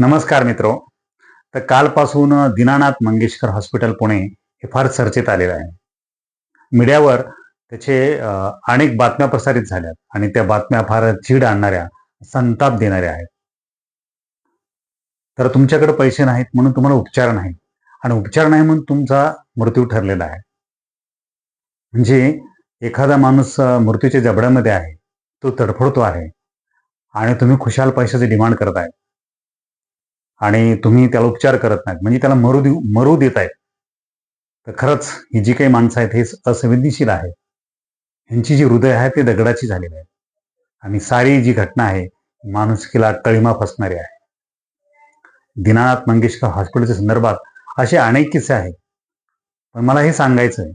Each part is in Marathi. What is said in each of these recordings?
नमस्कार मित्रो. तर कालपासून दीनानाथ मंगेशकर हॉस्पिटल पुणे हे फार चर्चेत आलेलं आहे. मीडियावर त्याचे अनेक बातम्या प्रसारित झाल्यात आणि त्या बातम्या फार चीड आणणाऱ्या संताप देणाऱ्या आहेत. तर तुमच्याकडे पैसे नाहीत म्हणून तुम्हाला उपचार नाही आणि उपचार नाही म्हणून तुमचा मृत्यू ठरलेला आहे. म्हणजे एखादा माणूस मृत्यूच्या जबड्यामध्ये आहे तो तडफडतो आहे आणि तुम्ही खुशाल पैशाचे डिमांड करताय. आणि तुम्ही त्याला उपचार करत नाहीत. म्हणजे त्याला मरू देऊ मरू देत आहेत तर खरंच ही जी काही माणसं आहेत हे असंवेदनशील आहेत. ह्यांची जी हृदय आहे ते दगडाची झालेली आहे आणि सारी जी घटना आहे माणुसकीला कळीमा फसणारी आहे. दीनानाथ मंगेशकर हॉस्पिटलच्या संदर्भात असे अनेक किस्से आहेत. पण मला हे सांगायचं आहे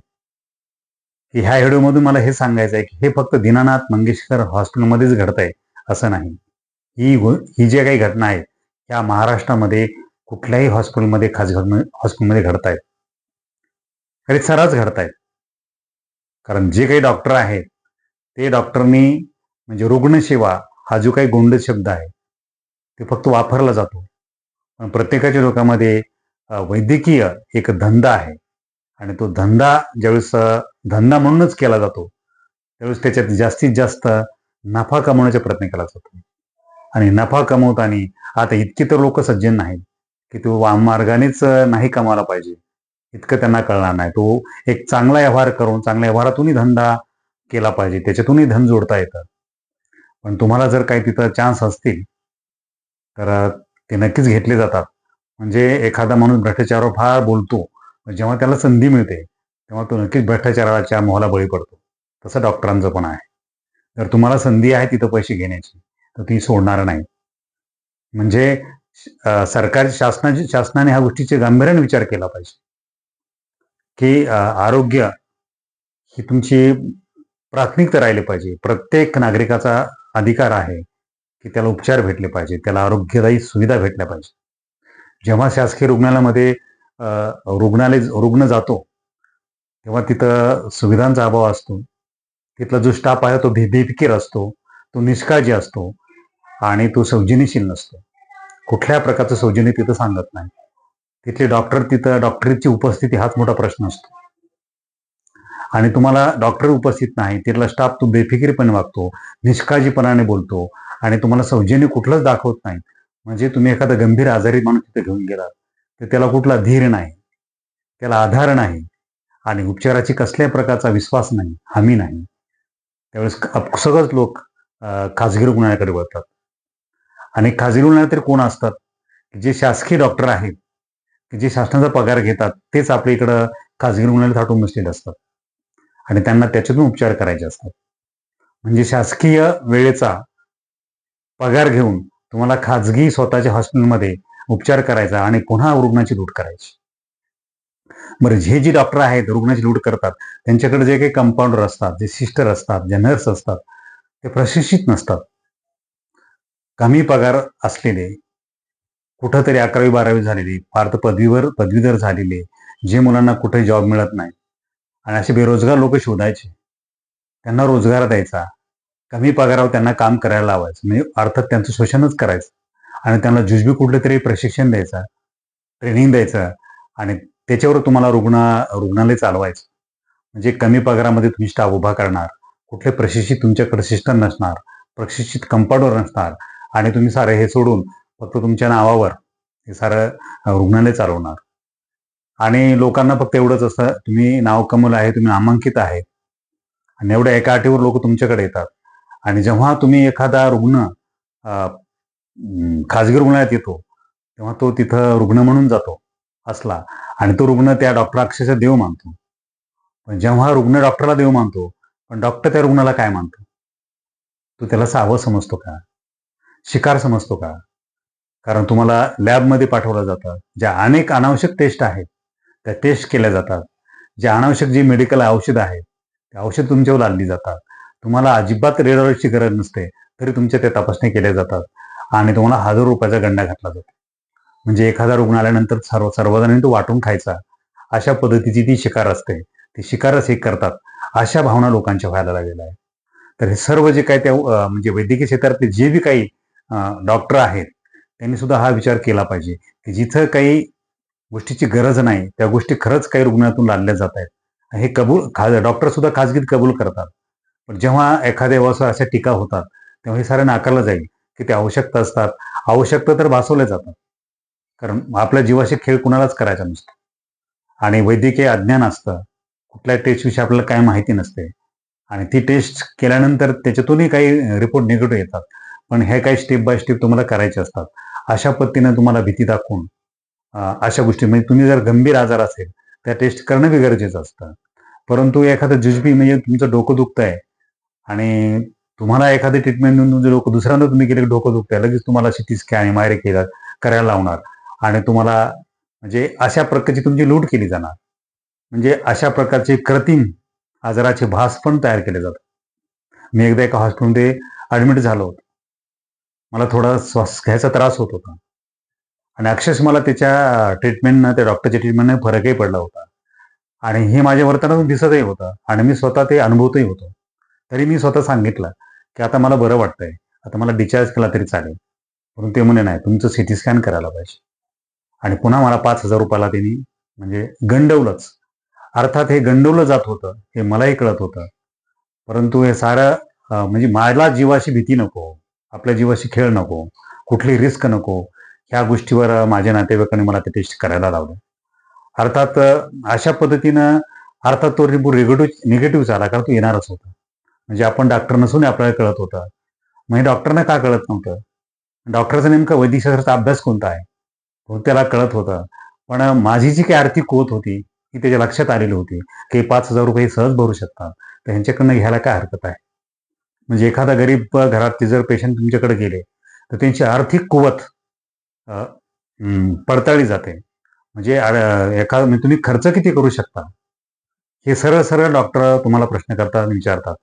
की ह्या व्हिडिओमधून मला हे सांगायचं आहे की हे फक्त दीनानाथ मंगेशकर हॉस्पिटलमध्येच घडत आहे असं नाही. ही ही जे काही घटना आहेत या महाराष्ट्रामध्ये कुठल्याही हॉस्पिटलमध्ये खासगी हॉस्पिटलमध्ये घडत आहेत आणि सर्रास घडत आहेत कारण जे काही डॉक्टर आहेत ते डॉक्टरनी म्हणजे रुग्णसेवा हा जो काही गोंड शब्द आहे ते फक्त वापरला जातो. पण प्रत्येकाच्या लोकांमध्ये वैद्यकीय एक धंदा आहे. आणि तो धंदा ज्यावेळेस धंदा म्हणूनच केला जातो त्यावेळेस त्याच्यात जास्तीत जास्त नफा कमवण्याचा प्रयत्न केला जातो. आणि नफा कमवताना आता इतके तर लोक सज्जन नाहीत की तो वाममार्गानेच नाही कमावला पाहिजे. इतकं त्यांना कळणार नाही. तो एक चांगला व्यवहार करून चांगल्या व्यवहारातूनही धंदा केला पाहिजे त्याच्यातूनही धन जोडता येतं. पण तुम्हाला जर काही तिथं चान्स असतील तर ते नक्कीच घेतले जातात. म्हणजे एखादा माणूस भ्रष्टाचारावर फार बोलतो पण जेव्हा त्याला संधी मिळते तेव्हा तो नक्कीच भ्रष्टाचाराच्या मोहाला बळी पडतो. तसं डॉक्टरांचं पण आहे. जर तुम्हाला संधी आहे तिथं पैसे घेण्याची तर ती सोडणार नाही. म्हणजे सरकार शासनाची शासनाने ह्या गोष्टीचे गांभीर्याने विचार केला पाहिजे. की आरोग्य ही तुमची प्राथमिकता राहिली पाहिजे. प्रत्येक नागरिकाचा अधिकार आहे की त्याला उपचार भेटले पाहिजे त्याला आरोग्यदायी सुविधा भेटल्या पाहिजे. जेव्हा शासकीय रुग्णालयामध्ये रुग्णालय रुग्ण जातो तेव्हा तिथं सुविधांचा अभाव असतो. तिथला जो स्टाफ आहे तो भे असतो तो निष्काळजी असतो. आणि तो सौजन्यशील नसतो. कुठल्या प्रकारचं सौजन्य तिथं सांगत नाही. तिथले डॉक्टर तिथं डॉक्टरची उपस्थिती हाच मोठा प्रश्न असतो. आणि तुम्हाला डॉक्टर उपस्थित नाही तिथला स्टाफ तो बेफिकिरीपणे वागतो निष्काळजीपणाने बोलतो आणि तुम्हाला सौजन्य कुठलंच दाखवत नाही. म्हणजे तुम्ही एखादा गंभीर आजारी माणूस तिथे घेऊन गेलात तर त्याला कुठला धीर नाही त्याला आधार नाही आणि उपचाराची कसल्या प्रकारचा विश्वास नाही हमी नाही. त्यावेळेस सगळंच लोक खाजगी रुग्णालयाकडे वळतात. आणि खाजगी रुग्णालयात तरी कोण असतात? जे शासकीय डॉक्टर आहेत जे शासनाचा पगार घेतात तेच आपल्या इकडं खाजगी रुग्णालयात थाटून बसलेले असतात. आणि त्यांना त्याच्यातून उपचार करायचे असतात. म्हणजे शासकीय वेळेचा पगार घेऊन तुम्हाला खाजगी स्वतःच्या हॉस्पिटलमध्ये उपचार करायचा आणि पुन्हा रुग्णाची लूट करायची. बरं जे जे डॉक्टर आहेत रुग्णाची लूट करतात त्यांच्याकडे जे काही कंपाऊंडर असतात जे सिस्टर असतात जे नर्स असतात ते प्रशिक्षित नसतात. कमी पगार असलेले कुठंतरी अकरावी बारावी झालेली फार तर पदवीवर पदवीधर झालेले जे मुलांना कुठे जॉब मिळत नाही. आणि असे बेरोजगार लोक शोधायचे. त्यांना रोजगार द्यायचा. कमी पगारावर त्यांना काम करायला लावायचं. म्हणजे अर्थात त्यांचं शोषणच करायचं. आणि त्यांना जुजबी कुठलं तरी प्रशिक्षण द्यायचं ट्रेनिंग द्यायचं. आणि त्याच्यावर तुम्हाला रुग्ण रुग्णालय चालवायचं. म्हणजे कमी पगारामध्ये तुम्ही स्टाफ उभा करणार. कुठले प्रशिक्षित तुमच्याकडे सिस्टम नसणार. प्रशिक्षित कंपाऊंडर नसणार. आणि तुम्ही सारं हे सोडून फक्त तुमच्या नावावर हे सारं रुग्णालय चालवणार. आणि लोकांना फक्त एवढंच असतं तुम्ही नाव कमवलं आहे तुम्ही नामांकित आहे. आणि एवढ्या एका अटीवर लोक तुमच्याकडे येतात. आणि जेव्हा तुम्ही एखादा रुग्ण खाजगी रुग्णालयात येतो तेव्हा तो तिथं रुग्ण म्हणून जातो असला. आणि तो रुग्ण त्या डॉक्टर अक्षरशः देव मानतो. पण जेव्हा रुग्ण डॉक्टरला देव मानतो पण डॉक्टर त्या रुग्णाला काय मानतो? तो त्याला सावं समजतो का? शिकार समजतो का? कारण तुम्हाला लॅबमध्ये पाठवलं जातं. ज्या अनेक अनावश्यक टेस्ट आहेत त्या टेस्ट केल्या जातात. जे अनावश्यक जे मेडिकल औषध आहेत ते औषध तुमच्यावर आणली जातात. तुम्हाला अजिबात रेडॉलची गरज नसते तरी तुमच्या त्या तपासण्या केल्या जातात. आणि तुम्हाला हजारो रुपयाचा गंडा घातला जातो. म्हणजे एखादा रुग्ण आल्यानंतर सर्व सर्वजणांनी तो वाटून खायचा. अशा पद्धतीची ती शिकार असते. ती शिकारच हे करतात. अशा भावना लोकांच्या व्हायला लागलेल्या आहेत. तर हे सर्व जे काही त्या म्हणजे वैद्यकीय क्षेत्रातले जे बी काही डॉक्टर आहेत त्यांनी सुद्धा हा विचार केला पाहिजे की जिथं काही गोष्टीची गरज नाही त्या गोष्टी खरंच काही रुग्णातून लादल्या जात आहेत. हे कबूल खा डॉक्टर सुद्धा खाजगीत कबूल करतात. पण जेव्हा एखाद्या व्यवसाय अशा टीका होतात तेव्हा हे सारं नाकारलं जाईल की ते आवश्यकता असतात. आवश्यकता तर भासवल्या जातात. कारण आपल्या जीवाशी खेळ कुणालाच करायचा नसतो. आणि वैद्यकीय अज्ञान असतं. कुठल्या टेस्टविषयी आपल्याला काय माहिती नसते. आणि ती टेस्ट केल्यानंतर त्याच्यातूनही काही रिपोर्ट निगेटिव्ह येतात. पण हे काही स्टेप बाय स्टेप तुम्हाला करायचे असतात. अशा पद्धतीनं तुम्हाला भीती दाखवून अशा गोष्टी म्हणजे तुम्ही जर गंभीर आजार असेल त्या टेस्ट करणं बी गरजेचं असतं. परंतु एखादं जुजबी म्हणजे तुमचं डोकं दुखत आहे आणि तुम्हाला एखादी ट्रीटमेंट देऊन तुमचं डोकं दुसऱ्यांदा तुम्ही गेले डोकं दुखत आहे लगेच तुम्हाला सिटी स्कॅन एम आय केला करायला लावणार. आणि तुम्हाला म्हणजे अशा प्रकारची तुमची लूट केली जाणार. म्हणजे अशा प्रकारचे कृत्रिम आजाराचे भास पण तयार केले जातात. मी एकदा एका हॉस्पिटलमध्ये ॲडमिट झालो होतो. मला थोडा श्वास घ्यायचा त्रास होत होता. आणि अक्षरश मला त्याच्या ट्रीटमेंटनं त्या डॉक्टरच्या ट्रीटमेंटनं फरकही पडला होता. आणि हे माझ्या वर्तनातून दिसतही होतं आणि मी स्वतः ते अनुभवतही होतो. तरी मी स्वतः सांगितलं की आता मला बरं वाटतंय. आता मला डिचार्ज केला तरी चालेल. परंतु ते म्हणे नाही तुमचं सिटी स्कॅन करायला पाहिजे. आणि पुन्हा मला पाच हजार रुपयाला त्यांनी म्हणजे गंडवलंच. अर्थात हे गंडवलं जात होतं हे मलाही कळत होतं. परंतु हे सारं म्हणजे मला जीवाशी भीती नको. आपल्या जीवाशी खेळ नको कुठली रिस्क नको. ह्या गोष्टीवर माझ्या नातेवाईकांनी मला ते टेस्ट करायला लावलं. अर्थात अशा पद्धतीनं अर्थात तो रिपोर्ट निगेटिव्ह निगेटिव्ह झाला कारण तो येणारच होता. म्हणजे आपण डॉक्टर नसून आपल्याला कळत होतं. म्हणजे डॉक्टरना का कळत नव्हतं? डॉक्टरचा नेमका वैद्यकशास्त्राचा अभ्यास कोणता आहे? तो त्याला कळत होतं. पण माझी जी काही आर्थिक कोत होती ती त्याच्या लक्षात आलेली होती की पाच हजार रुपये सहज भरू शकतात. तर ह्यांच्याकडनं घ्यायला काय हरकत आहे? म्हणजे एखादा गरीब घरातले जर पेशंट तुमच्याकडे गेले तर त्यांची आर्थिक कुवत पडताळली जाते. म्हणजे अ, म्हणजे तुम्ही खर्च किती करू शकता? हे सरळ सरळ डॉक्टर तुम्हाला प्रश्न करतात विचारतात.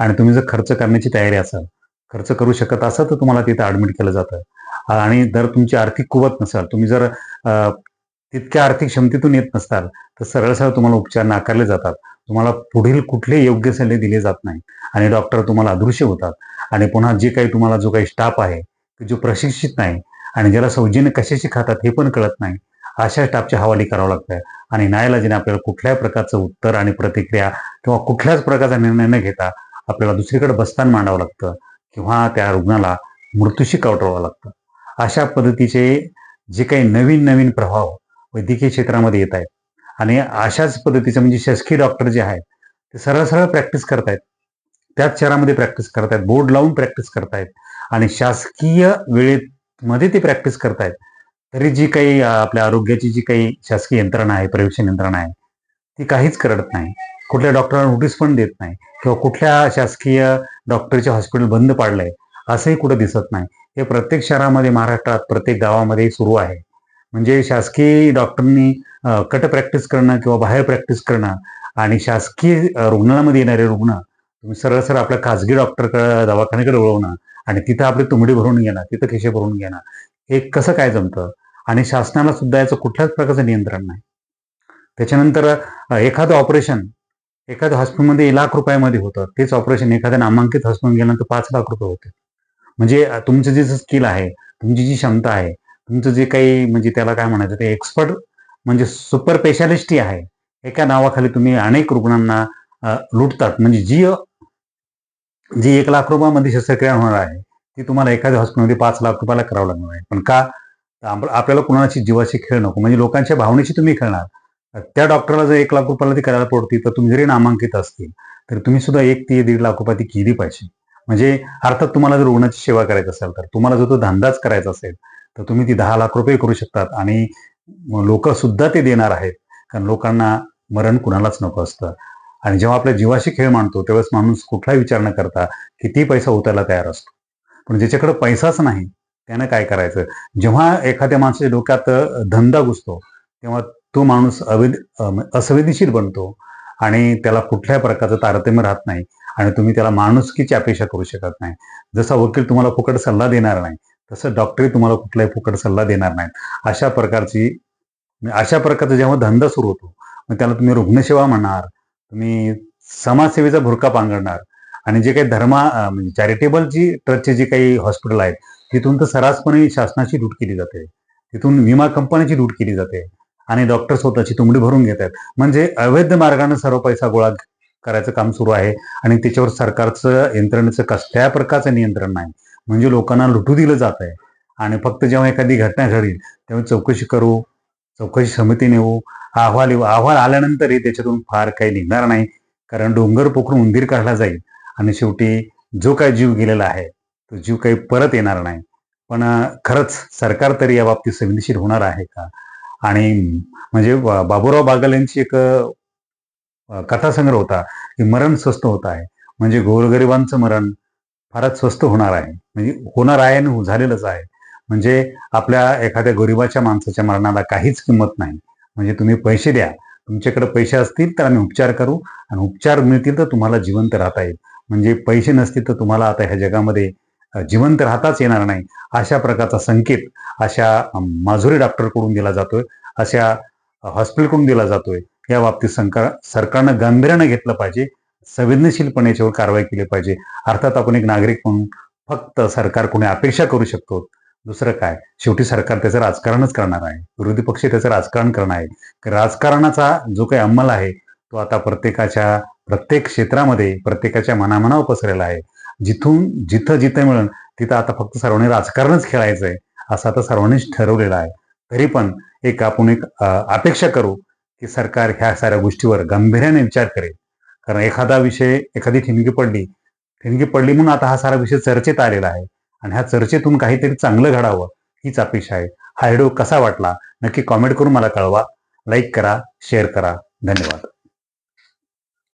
आणि तुम्ही जर खर्च करण्याची तयारी असाल खर्च करू शकत असाल तर तुम्हाला तिथं ऍडमिट केलं जातं. आणि जर तुमची आर्थिक कुवत नसाल तुम्ही जर तितक्या आर्थिक क्षमतेतून येत नसताल तर सरळ सरळ तुम्हाला उपचार नाकारले जातात. तुम्हाला पुढील कुठले योग्य सल्ले दिले जात नाही आणि डॉक्टर तुम्हाला अदृश्य होतात. आणि पुन्हा जे काही तुम्हाला जो काही स्टाफ आहे जो प्रशिक्षित नाही आणि ज्याला सौजन्य कशाशी खातात हे पण कळत नाही अशा स्टाफच्या हवाली करावं लागतं आणि नाईलाजीने आपल्याला कुठल्याही प्रकारचं उत्तर आणि प्रतिक्रिया किंवा कुठल्याच प्रकारचा निर्णय न घेता आपल्याला दुसरीकडे बस्तान मांडावं लागतं किंवा त्या रुग्णाला मृत्यूशी कवटावं लागतं. अशा पद्धतीचे जे काही नवीन नवीन प्रभाव वैद्यकीय क्षेत्रामध्ये येत आहेत आणि अशाच पद्धतीचं म्हणजे शासकीय डॉक्टर जे आहेत ते सरळ सरळ प्रॅक्टिस करतायत. त्याच शहरामध्ये प्रॅक्टिस करतायत. बोर्ड लावून प्रॅक्टिस करतायत. आणि शासकीय वेळेत मध्ये ते प्रॅक्टिस करतायत. तरी जी काही आपल्या आरोग्याची जी काही शासकीय यंत्रणा आहे पर्यवेक्षण यंत्रणा आहे ती काहीच करत नाही. कुठल्या डॉक्टरांना नोटीस पण देत नाही. किंवा कुठल्या शासकीय डॉक्टरचे हॉस्पिटल बंद पाडलंय असंही कुठं दिसत नाही. हे प्रत्येक शहरामध्ये महाराष्ट्रात प्रत्येक गावामध्ये सुरू आहे. म्हणजे शासकीय डॉक्टरनी कट प्रॅक्टिस करणं किंवा बाहेर प्रॅक्टिस करणं आणि शासकीय रुग्णालयामध्ये येणारे रुग्ण तुम्ही सरळ सरळ आपल्या खाजगी डॉक्टरकडे दवाखान्याकडे वळवणं आणि तिथं आपली तुंबडी भरून घेणं तिथं खिशे भरून घेणं हे कसं काय जमतं? आणि शासनाला सुद्धा याचं कुठल्याच प्रकारचं नियंत्रण नाही. त्याच्यानंतर एखादं ऑपरेशन एखाद्या हॉस्पिटलमध्ये लाख रुपयामध्ये होतं तेच ऑपरेशन एखाद्या नामांकित हॉस्पिटल गेल्यानंतर पाच लाख रुपये होते. म्हणजे तुमचं जे स्किल आहे तुमची जी क्षमता आहे तुमचं जे काही म्हणजे त्याला काय म्हणायचं ते एक्सपर्ट म्हणजे सुपर स्पेशालिस्टी आहे. एका नावाखाली तुम्ही अनेक रुग्णांना लुटतात. म्हणजे जी जी एक लाख रुपयामध्ये शस्त्रक्रिया होणार आहे ती तुम्हाला एखाद्या हॉस्पिटलमध्ये पाच लाख रुपयाला करावं लागणार आहे. पण का? आपल्याला कुणाची जीवाशी खेळ नको. म्हणजे लोकांच्या भावनेशी तुम्ही खेळणार. त्या डॉक्टरला जर एक लाख रुपयाला ती करायला पडती तर तुम्ही जरी नामांकित असतील तर तुम्ही सुद्धा एक ते दीड लाख रुपये ती केली पाहिजे. म्हणजे अर्थात तुम्हाला जर रुग्णाची सेवा करायची असेल तर तुम्हाला जर तो धंदाच करायचा असेल तर तुम्ही ती दहा लाख रुपये करू शकतात. आणि लोक सुद्धा ते देणार आहेत. कारण लोकांना मरण कुणालाच नको असतं. आणि जेव्हा आपल्या जीवाशी खेळ मांडतो त्यावेळेस माणूस कुठलाही विचार न करता किती पैसा उतरायला तयार असतो. पण ज्याच्याकडे पैसाच नाही त्यानं काय करायचं? जेव्हा एखाद्या माणसाच्या डोक्यात धंदा घुसतो तेव्हा तो माणूस अवेद असंवेदनशील बनतो आणि त्याला कुठल्या प्रकारचं तारतम्य राहत नाही आणि तुम्ही त्याला माणुसकीची अपेक्षा करू शकत नाही. जसा वकील तुम्हाला फुकट सल्ला देणार नाही तसं डॉक्टरही तुम्हाला कुठलाही फुकट सल्ला देणार नाहीत. अशा प्रकारची अशा प्रकारचा जेव्हा धंदा सुरू होतो मग त्याला तुम्ही रुग्णसेवा म्हणणार तुम्ही समाजसेवेचा भुरका पांघरणार आणि जे काही धर्मा म्हणजे चॅरिटेबल जी ट्रस्टचे जे काही हॉस्पिटल आहेत तिथून तर सरासपणे शासनाची लूट केली जाते. तिथून विमा कंपन्याची लूट केली जाते. आणि डॉक्टर स्वतःची तुंबडी भरून घेत आहेत. म्हणजे अवैध मार्गाने सर्व पैसा गोळा करायचं काम सुरू आहे. आणि त्याच्यावर सरकारचं यंत्रणेचं कसल्या प्रकारचं नियंत्रण नाही. म्हणजे लोकांना लुटू दिलं जात आहे. आणि फक्त जेव्हा एखादी घटना घडेल तेव्हा चौकशी करू चौकशी समिती नेऊ. अहवाल येऊ अहवाल आल्यानंतरही त्याच्यातून फार काही निघणार नाही. कारण डोंगर पोखरून उंदीर काढला जाईल. आणि शेवटी जो काही जीव गेलेला आहे तो जीव काही परत येणार नाही. पण खरंच सरकार तरी या बाबतीत संवेदनशील होणार आहे का? आणि म्हणजे बा- बाबूराव बागल यांची एक कथासंग्रह होता की मरण स्वस्त होत आहे. म्हणजे गोरगरिबांचं मरण फारच स्वस्त होणार आहे. म्हणजे होणार आहे आणि झालेलंच आहे. म्हणजे आपल्या एखाद्या गरिबाच्या माणसाच्या मरणाला काहीच किंमत नाही. म्हणजे तुम्ही पैसे द्या. तुमच्याकडे पैसे असतील तर आम्ही उपचार करू. आणि उपचार मिळतील तर तुम्हाला जिवंत राहता येईल. म्हणजे पैसे नसतील तर तुम्हाला आता ह्या जगामध्ये जिवंत राहताच येणार नाही. अशा प्रकारचा संकेत अशा अम, माजुरी डॉक्टरकडून दिला जातोय. अशा हॉस्पिटलकडून दिला जातोय. या बाबतीत सरकार सरकारनं गांभीर्यानं घेतलं पाहिजे. संवेदनशीलपणे याच्यावर कारवाई केली पाहिजे. अर्थात आपण एक नागरिक म्हणून फक्त सरकार कोणी अपेक्षा करू शकतो. दुसरं काय? शेवटी सरकार त्याचं राजकारणच करणार आहे. विरोधी पक्ष त्याचं राजकारण करणार आहे राजकारणाचा जो काही अंमल आहे तो आता प्रत्येकाच्या प्रत्येक क्षेत्रामध्ये प्रत्येकाच्या मनामनावर पसरलेला आहे. जिथून जिथं जिथं मिळून तिथं आता फक्त सर्वांनी राजकारणच खेळायचं आहे असं आता सर्वांनीच ठरवलेलं आहे. तरी पण एक आपण एक अपेक्षा करू की सरकार ह्या साऱ्या गोष्टीवर गांभीर्याने विचार करेल. कारण एखादा विषय एखादी ठिणगी पडली ठिणगी पडली म्हणून आता हा सारा विषय चर्चेत आलेला आहे. आणि ह्या चर्चेतून काहीतरी चांगलं घडावं हीच अपेक्षा आहे. हा व्हिडिओ कसा वाटला नक्की कॉमेंट करून मला कळवा. लाईक करा शेअर करा. धन्यवाद.